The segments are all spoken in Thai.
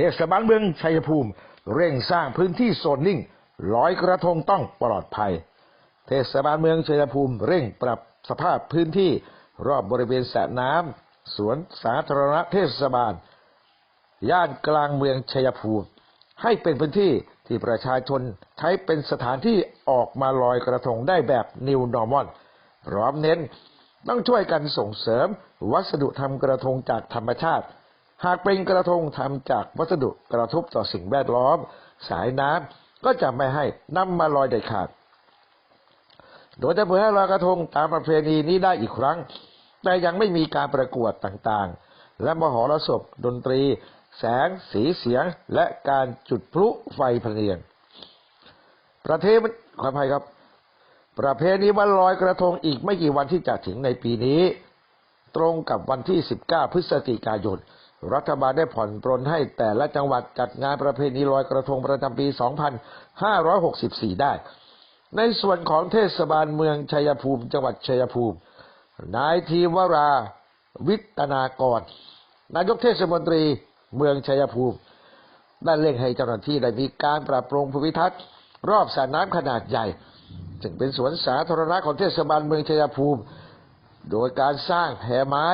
เทศบาลเมืองชัยภูมิ เร่งสร้างพื้นที่โซนนิ่งลอยกระทงต้องปลอดภัย เทศบาลเมืองชัยภูมิ เร่งปรับสภาพพื้นที่รอบบริเวณสระน้ำสวนสาธารณะเทศบาล ย่านกลางเมืองชัยภูมิ ให้เป็นพื้นที่ที่ประชาชนใช้เป็นสถานที่ออกมาลอยกระทงได้แบบ New Normal พร้อมเน้นต้องช่วยกันส่งเสริมวัสดุทำกระทงจากธรรมชาติ หากเป็นกระทงทำจากวัสดุกระทบต่อสิ่งแวดล้อม สายน้ำก็จะไม่ให้นำมาลอยเด็ดขาด โดยจะเปิดให้ลอยกระทงตามประเพณีนี้ได้อีกครั้ง แต่ยังไม่มีการประกวดต่างๆ และมหรสพดนตรี แสง สีเสียง และการจุดพลุไฟพเนียง ประเทศขออภัยครับ ประเพณีวันลอยกระทงอีกไม่กี่วันที่จะถึงในปีนี้ ตรงกับวันที่ 19 พฤศจิกายน รัฐบาลได้ผ่อนปรนให้แต่ละจังหวัดจัดงานประเพณีลอยกระทงประจำปี 2564 ได้ ในส่วนของเทศบาลเมืองชัยภูมิ จังหวัดชัยภูมิ นายทีวราวิตนากร นายกเทศมนตรีเมืองชัยภูมิ ได้เร่งให้เจ้าหน้าที่ได้มีการปรับปรุงภูมิทัศน์ รอบสระน้ำขนาดใหญ่ซึ่งเป็นสวนสาธารณะของเทศบาลเมืองชัยภูมิ โดยการสร้างแพไม้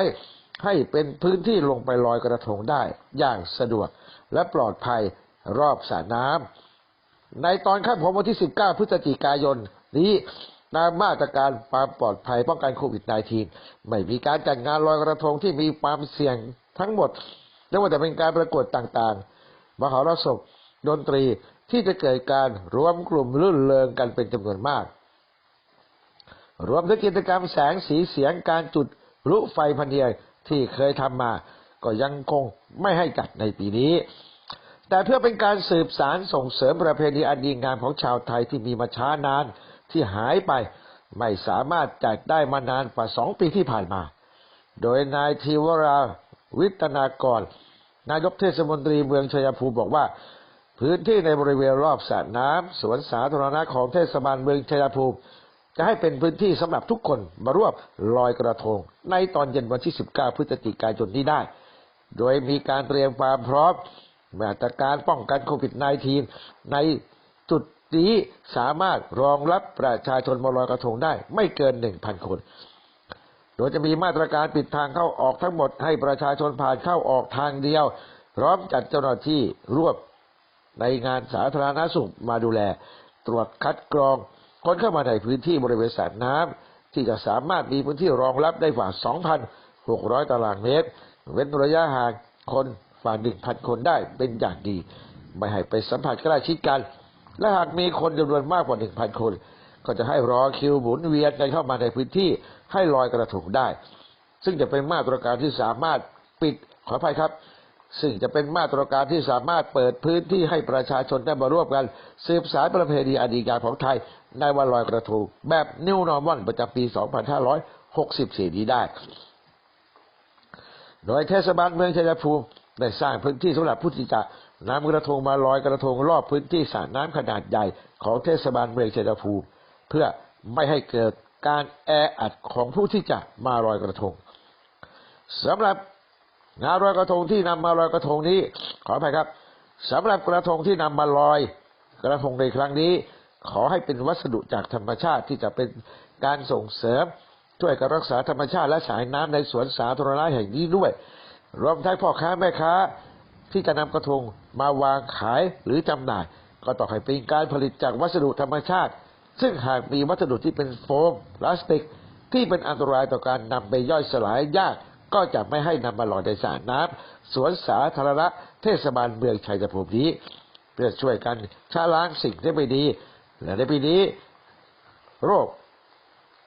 ให้เป็นพื้นที่ลงไปลอยกระทงได้อย่างสะดวกและปลอดภัยรอบสระน้ำในตอนค่ำของวันที่ 19 พฤศจิกายนนี้ตามมาตรการความปลอดภัยป้องกันโควิด -19 ไม่มีการจัดงานลอยกระทงที่มีความเสี่ยงทั้งหมดไม่ว่าจะเป็นการประกวดต่างๆ มหรสพดนตรีที่จะเกิดการรวมกลุ่มรื่นเริงกันเป็นจำนวนมาก รวมทั้งกิจกรรมแสงสีเสียงการจุดพลุไฟพันเนียง ที่เคยทำมา ก็ยังคงไม่ให้จัดในปีนี้ แต่เพื่อเป็นการสืบสารส่งเสริมประเพณีอันดีงามของชาวไทยที่มีมาช้านานที่หายไปไม่สามารถจัดได้มานานกว่าสองปีที่ผ่านมา โดยนายทีวราวิตนากร นายกเทศมนตรีเมืองชัยภูมิบอกว่า พื้นที่ในบริเวณรอบสระน้ำสวนสาธารณะของเทศบาลเมืองชัยภูมิ จะให้เป็นพื้นที่สำหรับทุกคนมาร่วมลอยกระทง ในตอนเย็นวันที่ 19 พฤศจิกายนนี้ได้ โดยมีการเตรียมความพร้อมมาตรการป้องกันโควิด -19 ในจุดนี้สามารถรองรับประชาชนมาลอยกระทงได้ไม่เกิน 1,000 คน โดยจะมีมาตรการปิดทางเข้าออกทั้งหมดให้ประชาชนผ่านเข้าออกทางเดียว พร้อมจัดเจ้าหน้าที่รวบในงานสาธารณสุขมาดูแล ตรวจคัดกรอง คนเข้ามาในพื้นที่บริเวณสระน้ำที่จะสามารถมีพื้นที่รองรับได้กว่า 2,600 ตารางเมตร เว้นระยะห่างคนฝ่า 1,000 คนได้เป็นอย่างดี ไม่ให้ไปสัมผัสใกล้ชิดกัน และหากมีคนจำนวนมากกว่า 1,000 คน ก็จะให้รอคิวหมุนเวียนกันเข้ามาในพื้นที่ให้ลอยกระทงได้ ซึ่งจะเป็นมาตรการที่สามารถปิดขออภัยครับ ซึ่งจะเป็นมาตรการที่สามารถเปิดพื้นที่ให้ประชาชนได้มาร่วมกัน สืบสารประเพณีอดีตงาของไทย ในวันลอยกระทงแบบนิวนอร์มอนประจำปี 2564 นี้ได้ โดยเทศบาลเมืองชัยภูมิได้สร้างพื้นที่สำหรับผู้ที่จะนำกระทงมาลอยกระทงรอบพื้นที่สระน้ำขนาดใหญ่ของเทศบาลเมืองชัยภูมิ เพื่อไม่ให้เกิดการแออัดของผู้ที่จะมาลอยกระทงสำหรับ งานลอยกระทงที่นำมาลอยกระทงนี้ ขออภัยครับสำหรับกระทงที่นำมาลอย กระทงในครั้งนี้ ขอให้เป็นวัสดุจากธรรมชาติที่จะเป็นการส่งเสริมช่วยการรักษาธรรมชาติและสายน้ำในสวนสาธารณะแห่งนี้ด้วย รวมทั้งพ่อค้าแม่ค้า ที่จะนำกระทงมาวางขายหรือจำหน่าย ก็ต้องให้เป็นการผลิตจากวัสดุธรรมชาติ ซึ่งหากมีวัสดุที่เป็นโฟมพลาสติก ที่เป็นอันตรายต่อการนำไปย่อยสลายยาก ก็จะไม่ให้นำมาหล่อในสระน้ำสวนสาธารณะเทศบาลเมืองชัยภูมินี้ เพื่อช่วยกันชะล้างสิ่งที่ไม่ดี และในปีนี้ โรค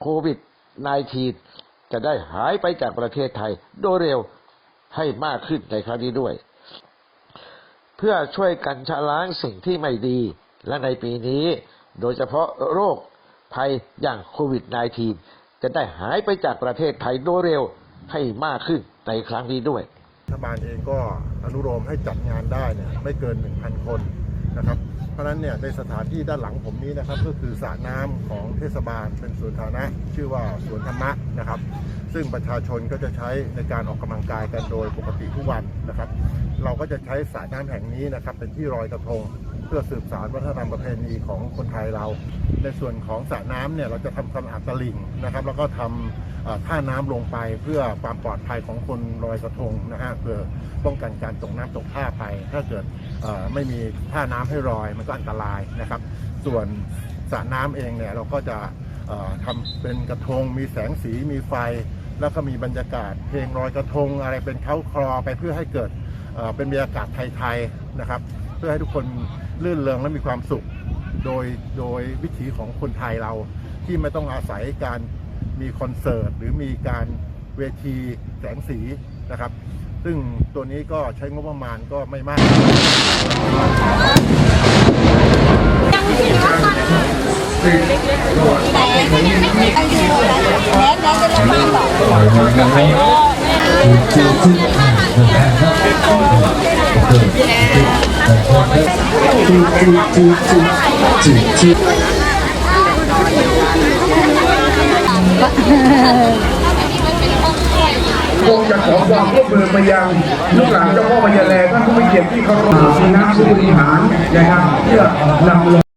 โควิด -19 จะได้หายไปจากประเทศไทยโดยเร็วให้มากขึ้นในครั้งนี้ด้วย เพื่อช่วยกันชะล้างสิ่งที่ไม่ดี และในปีนี้ โดยเฉพาะโรคภัยอย่างโควิด -19 จะได้หายไปจากประเทศไทยโดยเร็ว ให้มากขึ้นในครั้งนี้ด้วยรัฐบาลเองก็อนุโลมให้จัดงานได้เนี่ยไม่เกิน 1,000 คนนะครับ เพราะฉะนั้นเนี่ยในสถานที่ด้านหลังผมนี้นะครับก็คือสระน้ำของเทศบาลเป็นสวนสาธารณะชื่อว่าสวนธรรมะนะครับ ซึ่งประชาชนก็จะใช้ในการออกกำลังกายกันโดยปกติทุกวันนะครับ เราก็จะใช้สระน้ำแห่งนี้นะครับเป็นที่ลอยกระทง เพื่อสืบสานวัฒนธรรมประเพณีของคนไทยเรา ในส่วนของสระน้ำเนี่ยเราจะทำความสะอาดตลิ่งนะครับ แล้วก็ทำท่าน้ำลงไปเพื่อความปลอดภัยของคนลอยกระทงนะฮะเพื่อป้องกันการตกน้ำตกท่าไป ถ้าเกิดไม่มีท่าน้ำให้ลอยมันก็อันตรายนะครับ ส่วนสระน้ำเองเนี่ยเราก็จะเอ่อทำเป็นกระทงมีแสงสีมีไฟ แล้วก็มีบรรยากาศเพลงลอยกระทงอะไรเป็นเข้าคลอไปเพื่อให้เกิดเป็นบรรยากาศไทยๆนะครับ เพื่อให้ทุกคนลื่นเริงและมีความสุข โดยโดยวิถีของคนไทยเราที่ไม่ต้องอาศัยการมีคอนเสิร์ตหรือมีการเวทีแสงสีนะครับ ซึ่งตัวนี้ก็ใช้งบประมาณก็ไม่มาก คงจะขอความร่วมมือไปยังลูกหลานเจ้าพ่อพญาแลท่านผู้มีเกียรติที่เคารพคณะผู้บริหารนะครับเพื่อนำลง